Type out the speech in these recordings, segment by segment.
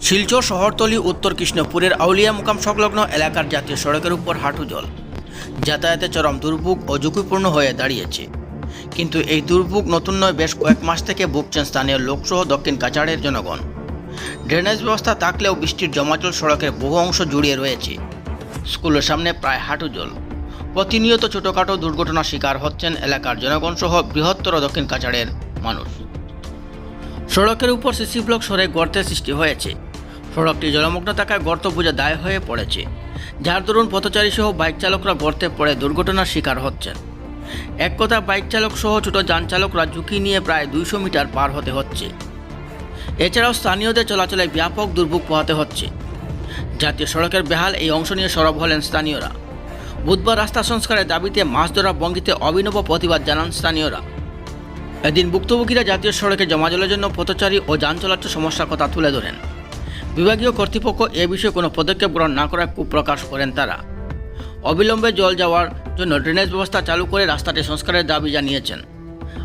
শিলচর শহরতলি, উত্তর কৃষ্ণপুরের আউলিয়া মুকাম সংলগ্ন এলাকার জাতীয় সড়কের উপর হাঁটু জল। যাতায়াতে চরম দুর্ভোগ ও ঝুঁকিপূর্ণ হয়ে দাঁড়িয়েছে। কিন্তু এই দুর্ভোগ নতুন নয়, বেশ কয়েক মাস থেকে ভুগছেন স্থানীয় লোকসহ দক্ষিণ কাছাড়ের জনগণ। ড্রেনেজ ব্যবস্থা থাকলেও বৃষ্টির জমাচল সড়কের বহু অংশ জুড়িয়ে রয়েছে। স্কুলের সামনে প্রায় হাঁটু জল। প্রতিনিয়ত ছোটোখাটো দুর্ঘটনার শিকার হচ্ছেন এলাকার জনগণ সহ বৃহত্তর দক্ষিণ কাছাড়ের মানুষ। সড়কের উপর সিসি ব্লক সরে গর্তের সৃষ্টি হয়েছে। সড়কটি জলমগ্ন থাকায় গর্ত বোঝা দায় হয়ে পড়েছে। যার দরুন পথচারী সহ বাইক চালকরা গর্তে পড়ে দুর্ঘটনার শিকার হচ্ছেন। এক কথা বাইক চালক সহ ছোট যান চালকরা ঝুঁকি নিয়ে প্রায় দুইশো মিটার পার হতে হচ্ছে। এছাড়াও স্থানীয়দের চলাচলে ব্যাপক দুর্ভোগ পোহাতে হচ্ছে। জাতীয় সড়কের বেহাল এই অংশ নিয়ে সরব হলেন স্থানীয়রা। বুধবার রাস্তা সংস্কারের দাবিতে মাছ ধরা বঙ্গিতে অভিনব প্রতিবাদ জানান স্থানীয়রা। এদিন ভুক্তভোগীরা জাতীয় সড়কে জমাজলের জন্য পথচারী ও যান চলাচল সমস্যার কথা তুলে ধরেন। বিভাগীয় কর্তৃপক্ষ এ বিষয়ে কোনো পদক্ষেপ গ্রহণ না করার প্রকাশ করেন তারা। অবিলম্বে জল যাওয়ার জন্য ড্রেনেজ ব্যবস্থা চালু করে রাস্তাটি সংস্কারের দাবি জানিয়েছেন।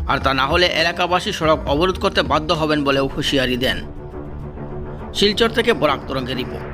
আর তা না হলে এলাকাবাসী সড়ক অবরোধ করতে বাধ্য হবেন বলেও হুঁশিয়ারি দেন। শিলচর থেকে বরাক তরঙ্গের রিপোর্ট।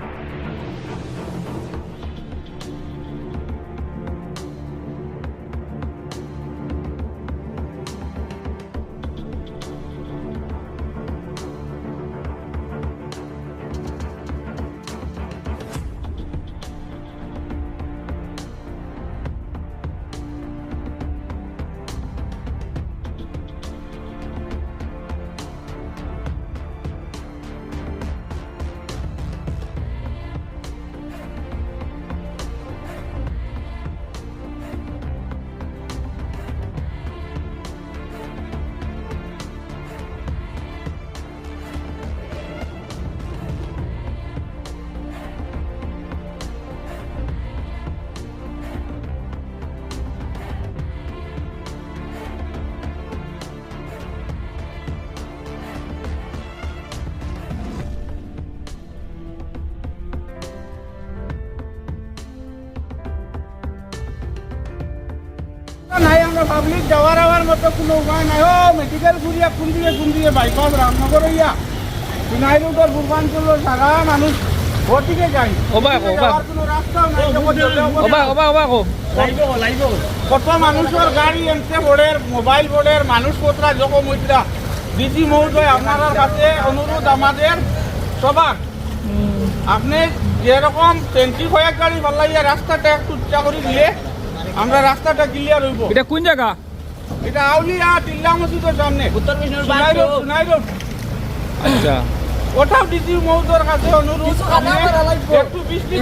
নাই আমরা পাবলিক যাওয়ার আওয়ার মতো কোনো উপায় নাই। ও মেডিকেল ঘুরিয়া কোন দিকে কোন দিকে বাইপাস রামনগর হইয়া বিনাই রোডের পূর্বাঞ্চল সারা মানুষ ওদিকে যাই ওবা, ওবা। কোনো রাস্তাও নাই কেবল জলে ওপরে ওবা ওবা ওবা কো কত মানুষের গাড়ি এনতে বোর্ডের মোবাইল বোর্ডের মানুষ কোতরা হইতরা দিদি মহোদয় আপনার কাছে অনুরোধ আমাদের সবার। আপনি যেরকম টেন্টি কয়েক গাড়ি পাল্লাইয়া রাস্তাটা একটু উচ্চা করে দিলে আমরা রাস্তাটা ক্লিয়ার হইব। এটা কোন জায়গা? এটা আউলিয়া টিল্লা মসজিদের সামনে। উত্তর সোনাই রোড আচ্ছা। ওটাও ডিসি মহোদয়ের কাছে অনুরোধ। একটু বৃষ্টি